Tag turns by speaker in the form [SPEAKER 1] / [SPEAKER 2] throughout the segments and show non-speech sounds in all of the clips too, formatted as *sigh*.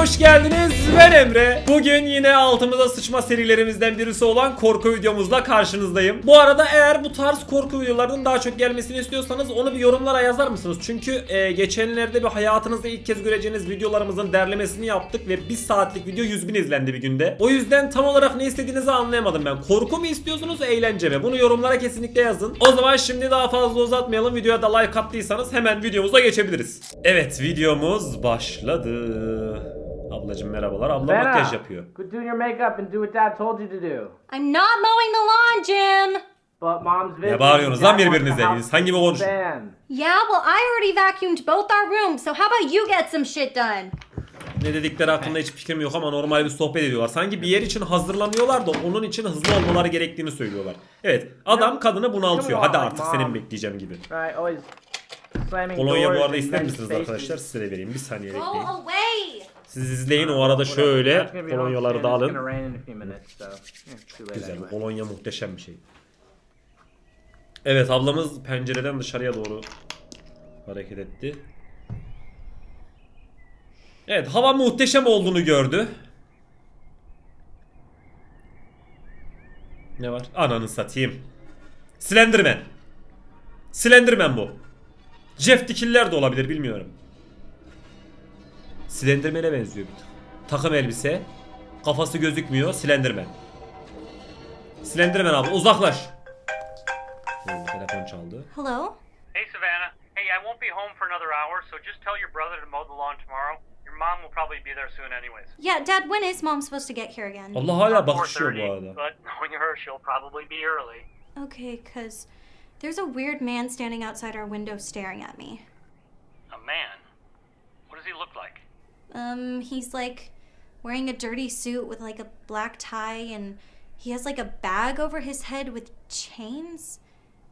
[SPEAKER 1] hoş geldiniz. Ben Emre. Bugün yine altımıza sıçma serilerimizden birisi olan korku videomuzla karşınızdayım. Bu arada eğer bu tarz korku videolarının daha çok gelmesini istiyorsanız onu bir yorumlara yazar mısınız? Çünkü e, geçenlerde bir hayatınızda ilk kez göreceğiniz videolarımızın derlemesini yaptık ve 1 saatlik video 100 bin izlendi bir günde. O yüzden tam olarak ne istediğinizi anlayamadım ben. Korku mu istiyorsunuz, eğlence mi? Bunu yorumlara kesinlikle yazın. O zaman şimdi daha fazla uzatmayalım. Videoya da like attıysanız hemen videomuza geçebiliriz. Evet videomuz başladı. Ablacım merhabalar. Abla
[SPEAKER 2] Vera,
[SPEAKER 1] makyaj yapıyor.
[SPEAKER 2] Go do your makeup and do what Dad told you to do.
[SPEAKER 3] I'm not mowing the lawn, Jim.
[SPEAKER 2] But Mom's visiting.
[SPEAKER 1] Ne bağırıyorsunuz lan birbirinize? İnsan gibi konuşun.
[SPEAKER 3] Yeah, well, I already vacuumed both our rooms, so how about you get some shit done?
[SPEAKER 1] Ne dedikleri hakkında hiç fikrim yok ama normal bir sohbet ediyorlar. Sanki bir yer için hazırlanıyorlar da onun için hızlı olmaları gerektiğini söylüyorlar. Evet adam kadını bunaltıyor. Hadi artık senin bekleyeceğim gibi. Kolonya bu arada ister misiniz arkadaşlar? Size de vereyim. Bir saniye bekleyin. Siz izleyin o arada şöyle kolonyaları da alın. Güzel. Bu kolonya muhteşem bir şey. Evet ablamız pencereden dışarıya doğru hareket etti. Evet hava muhteşem olduğunu gördü. Ne var? Ananı satayım. Slenderman. Slenderman bu. Jeff Dikiller de olabilir bilmiyorum. Slenderman'e benziyor bir tık. Takım elbise. Kafası gözükmüyor. Slenderman. Slenderman abi uzaklaş. Oo, telefon çaldı.
[SPEAKER 3] Hello?
[SPEAKER 4] Hey, Savannah. Hey, I won't be home for another hour, so just tell your brother to mow the lawn tomorrow. Your mom will probably be there soon, anyways.
[SPEAKER 3] Yeah, Dad, when is Mom supposed to get here again?
[SPEAKER 1] Allah hala bakışıyor bu
[SPEAKER 4] 4:30,
[SPEAKER 1] arada.
[SPEAKER 4] But *laughs* knowing her, she'll probably be early.
[SPEAKER 3] Okay, because there's a weird man standing outside our window staring at me.
[SPEAKER 4] A man? What does he look like?
[SPEAKER 3] Um, he's like wearing a dirty suit with like a black tie, and he has like a bag over his head with chains.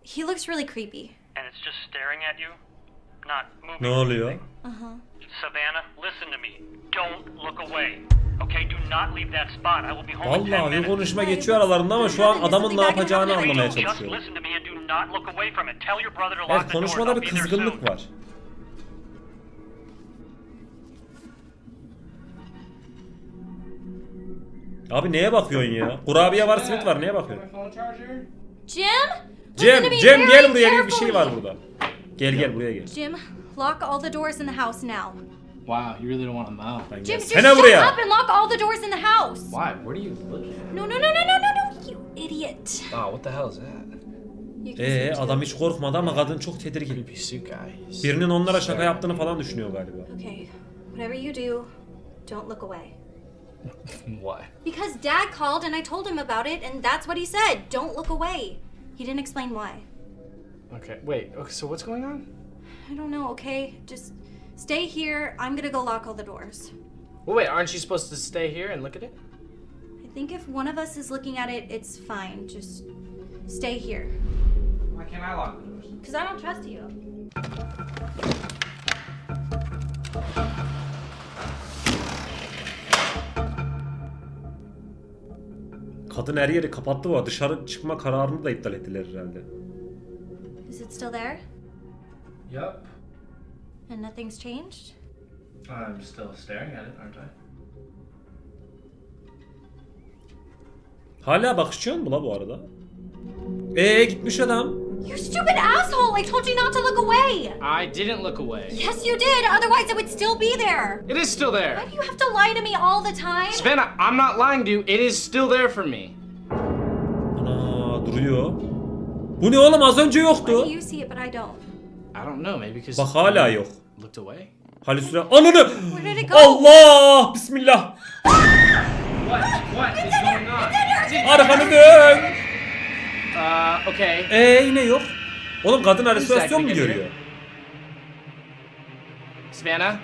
[SPEAKER 3] He looks really creepy.
[SPEAKER 4] And it's just staring at you? Not moving.
[SPEAKER 1] Ne
[SPEAKER 4] or
[SPEAKER 1] oluyor?
[SPEAKER 4] anything.
[SPEAKER 3] Uh huh.
[SPEAKER 4] Savannah, listen to me. Don't look away. Okay, do not leave that spot. I will be home in 10
[SPEAKER 1] Vallahi bir
[SPEAKER 4] minutes.
[SPEAKER 1] konuşma geçiyor aralarında ama şu an adamın ne yapacağını anlamaya
[SPEAKER 4] Just
[SPEAKER 1] çalışıyorum.
[SPEAKER 4] listen to me and do not look away from it. Tell your brother to lock
[SPEAKER 1] Evet
[SPEAKER 4] the
[SPEAKER 1] konuşmada
[SPEAKER 4] I'll
[SPEAKER 1] bir
[SPEAKER 4] be there
[SPEAKER 1] kızgınlık var. Abi neye bakıyorsun ya? Kurabiye var, simit var. Neye bakıyorsun?
[SPEAKER 3] Jim?
[SPEAKER 1] Cem,
[SPEAKER 3] Listen to me
[SPEAKER 1] Cem
[SPEAKER 3] very
[SPEAKER 1] gel buraya. Bir şey var
[SPEAKER 3] carefully.
[SPEAKER 1] burada. Gel gel buraya gel.
[SPEAKER 3] Jim, lock all the doors in the house now.
[SPEAKER 5] Wow, you really don't want to mow.
[SPEAKER 1] Lan
[SPEAKER 3] Jim, just
[SPEAKER 1] gelsene
[SPEAKER 3] shut
[SPEAKER 1] buraya.
[SPEAKER 3] up and lock all the doors in the house.
[SPEAKER 5] Why? What are you looking at?
[SPEAKER 3] No, no, no, no, no, no, no, you idiot.
[SPEAKER 5] Oh, what the hell is that?
[SPEAKER 3] You can
[SPEAKER 1] Ee adam hiç korkmadı ama kadın çok tedirgin.
[SPEAKER 5] Creepy suit guy. He's
[SPEAKER 1] Birinin onlara şaka yaptığını falan düşünüyor galiba.
[SPEAKER 3] Okay, whatever you do, don't look away. *laughs*
[SPEAKER 5] Why?
[SPEAKER 3] Because Dad called and I told him about it, and that's what he said. Don't look away. He didn't explain why.
[SPEAKER 5] Okay, wait. Okay, so what's going on?
[SPEAKER 3] I don't know, okay? Just stay here. I'm gonna go lock all the doors.
[SPEAKER 5] Well, wait. Aren't you supposed to stay here and look at it?
[SPEAKER 3] I think if one of us is looking at it, it's fine. Just stay here.
[SPEAKER 5] Why can't I lock the doors?
[SPEAKER 3] Because I don't trust you.
[SPEAKER 1] Kadın her yeri kapattı bu arada. Dışarı çıkma kararını da iptal ettiler herhalde.
[SPEAKER 3] Is it still there?
[SPEAKER 5] Yep.
[SPEAKER 3] And nothing's changed?
[SPEAKER 5] I'm still staring at it, aren't I?
[SPEAKER 1] Hala bakışıyor mu la bu arada? Ee gitmiş adam.
[SPEAKER 3] You stupid asshole! I told you not to look away!
[SPEAKER 5] I didn't look away.
[SPEAKER 3] Yes, you did! Otherwise, it would still be there!
[SPEAKER 5] It is still there.
[SPEAKER 3] Why do you have to lie to me all the time?
[SPEAKER 5] Savannah, I'm not lying to you. It is still there for me.
[SPEAKER 1] Ana duruyor. Bu ne oğlum az önce
[SPEAKER 3] Why
[SPEAKER 1] yoktu.
[SPEAKER 3] do you see it but I don't?
[SPEAKER 5] I don't know. Maybe because
[SPEAKER 1] Bak hala yok.
[SPEAKER 5] looked away.
[SPEAKER 1] Halüsine... Ananı!
[SPEAKER 3] Where did it go?
[SPEAKER 1] Allah! Bismillah.
[SPEAKER 5] What? What is going on?
[SPEAKER 1] Arkanı dön.
[SPEAKER 5] Uh, okay.
[SPEAKER 1] Ee yine yok. Oğlum kadın halüsinasyon mu görüyor?
[SPEAKER 5] Savannah.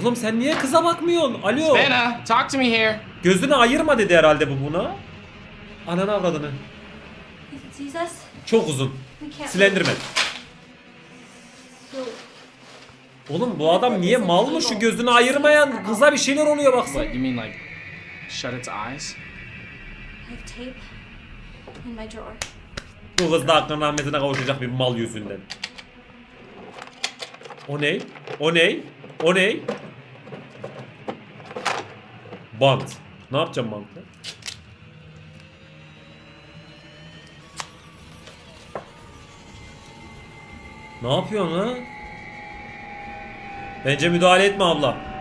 [SPEAKER 1] Oğlum sen niye kıza bakmıyorsun? Alo.
[SPEAKER 5] Savannah, talk to me here.
[SPEAKER 1] Gözünü ayırma dedi herhalde bu buna. Ananı avradını. Çok uzun.
[SPEAKER 3] So,
[SPEAKER 1] Oğlum bu adam niye mal mı şu gözünü ayırmayan kıza bir şeyler oluyor baksana.
[SPEAKER 5] What, you mean like shut its eyes?
[SPEAKER 3] I have tape drawer.
[SPEAKER 1] Bu kız da hakkın rahmetine kavuşacak bir mal yüzünden. O ne? O ne? O ne? Bant. Ne yapacağım bantla? Ne yapıyorsun ha? Bence müdahale etme abla.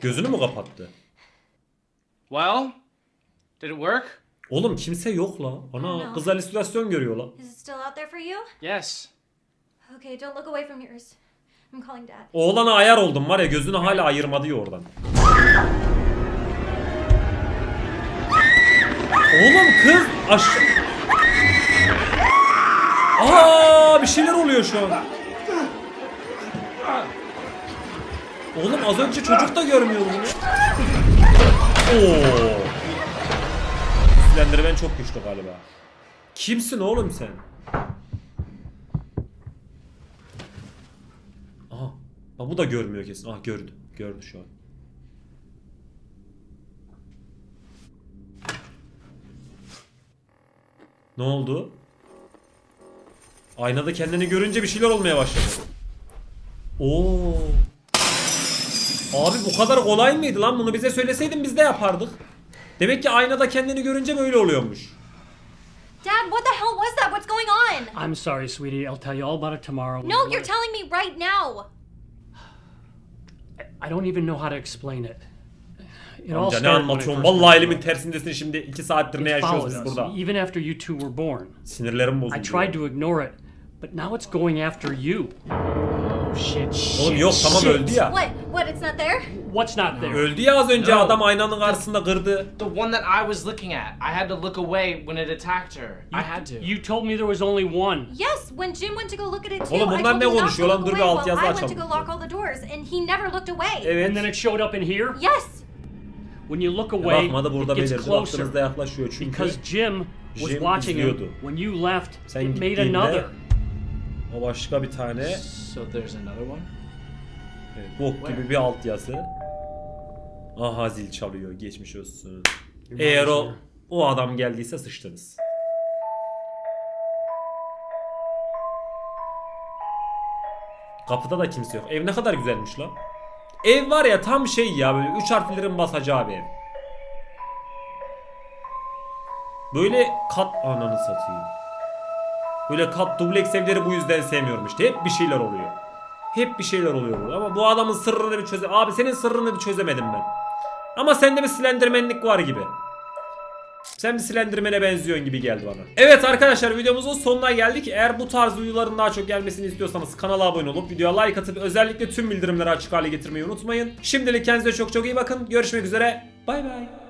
[SPEAKER 1] Gözünü mü kapattı?
[SPEAKER 5] Well, did it work?
[SPEAKER 1] Oğlum kimse yok la. Ana
[SPEAKER 3] No.
[SPEAKER 1] kız halüsinasyon görüyor la.
[SPEAKER 3] Is it still out there for you?
[SPEAKER 5] Yes.
[SPEAKER 3] Okay, don't look away from yours. I'm calling dad.
[SPEAKER 1] Oğlana ayar oldum var ya gözünü hala ayırmadı ya oradan. Oğlum kız aşağı... Aa bir şeyler oluyor şu an. Oğlum az önce çocuk da görmüyor bunu. Oo. Slenderman çok güçlü galiba. Kimsin oğlum sen? Aha. Ha, bu da görmüyor kesin. Ah gördü. Gördü şu an. Ne oldu? Aynada kendini görünce bir şeyler olmaya başladı. Oo. Abi bu kadar kolay mıydı lan? Bunu bize söyleseydin biz de yapardık. Demek ki aynada kendini görünce böyle oluyormuş.
[SPEAKER 3] Dad, what the hell was that? What's going on?
[SPEAKER 6] I'm sorry, sweetie. I'll tell you all about it tomorrow.
[SPEAKER 3] No, you're telling me right now.
[SPEAKER 6] I don't even know how to explain it. It all
[SPEAKER 1] Amca ne
[SPEAKER 6] started when I
[SPEAKER 1] anlatıyorsun?
[SPEAKER 6] first
[SPEAKER 1] Vallahi
[SPEAKER 6] met
[SPEAKER 1] elimin tersindesin şimdi. iki saattir ne
[SPEAKER 6] It
[SPEAKER 1] yaşıyoruz
[SPEAKER 6] followed
[SPEAKER 1] biz
[SPEAKER 6] us,
[SPEAKER 1] burada?
[SPEAKER 6] even after you two were born.
[SPEAKER 1] Sinirlerim
[SPEAKER 6] I
[SPEAKER 1] bozuldu.
[SPEAKER 6] tried to ignore it, but now it's going after you.
[SPEAKER 5] Oh shit. shit.
[SPEAKER 1] Oğlum yok tamam
[SPEAKER 6] Shit.
[SPEAKER 1] öldü ya.
[SPEAKER 3] What? What? It's not there?
[SPEAKER 6] What's not there?
[SPEAKER 1] Öldü ya az önce
[SPEAKER 5] No.
[SPEAKER 1] adam aynanın karşısında kırdı.
[SPEAKER 5] The one that I was looking at. I had to look away when it attacked her. I had to.
[SPEAKER 6] You told me there was only one.
[SPEAKER 3] Yes, when Jim went to go look at it too.
[SPEAKER 1] Oğlum
[SPEAKER 3] I
[SPEAKER 1] bunlar
[SPEAKER 3] told
[SPEAKER 1] ne
[SPEAKER 3] him not to
[SPEAKER 1] konuşuyor lan?
[SPEAKER 3] look
[SPEAKER 1] Dur bir
[SPEAKER 3] away
[SPEAKER 1] alt
[SPEAKER 3] while
[SPEAKER 1] yazı
[SPEAKER 3] I went to
[SPEAKER 1] açalım.
[SPEAKER 3] go lock all the doors, and he never looked away.
[SPEAKER 1] Evet.
[SPEAKER 6] And then it showed up in here.
[SPEAKER 3] Yes.
[SPEAKER 6] When you look away,
[SPEAKER 1] Bakmadı burada
[SPEAKER 6] it gets
[SPEAKER 1] belirdi.
[SPEAKER 6] closer.
[SPEAKER 1] Baktığınızda yaklaşıyor çünkü.
[SPEAKER 6] Because Jim was
[SPEAKER 1] Jim
[SPEAKER 6] watching him
[SPEAKER 1] izliyordu.
[SPEAKER 6] when you left.
[SPEAKER 1] Sen
[SPEAKER 6] it made
[SPEAKER 1] gittiğinde-
[SPEAKER 6] another.
[SPEAKER 1] O başka bir tane
[SPEAKER 5] So there's another one?
[SPEAKER 1] Evet, bok gibi bir alt yazı. Aha zil çalıyor. Geçmiş olsun. Eğer o o adam geldiyse sıçtınız. Kapıda da kimse yok. Ev ne kadar güzelmiş lan. Ev var ya tam şey ya böyle üç harflerin basacağı bir ev. Böyle kat ananı satayım. Böyle kat dubleks evleri bu yüzden sevmiyorum işte. Hep bir şeyler oluyor. Hep bir şeyler oluyor burada. Ama bu adamın sırrını bir çöze... Abi senin sırrını bir çözemedim ben. Ama sende bir silendirmenlik var gibi. Sen bir silendirmene benziyorsun gibi geldi bana. Evet arkadaşlar videomuzun sonuna geldik. Eğer bu tarz videoların daha çok gelmesini istiyorsanız kanala abone olup videoya like atıp özellikle tüm bildirimleri açık hale getirmeyi unutmayın. Şimdilik kendinize çok çok iyi bakın. Görüşmek üzere. Bay bay.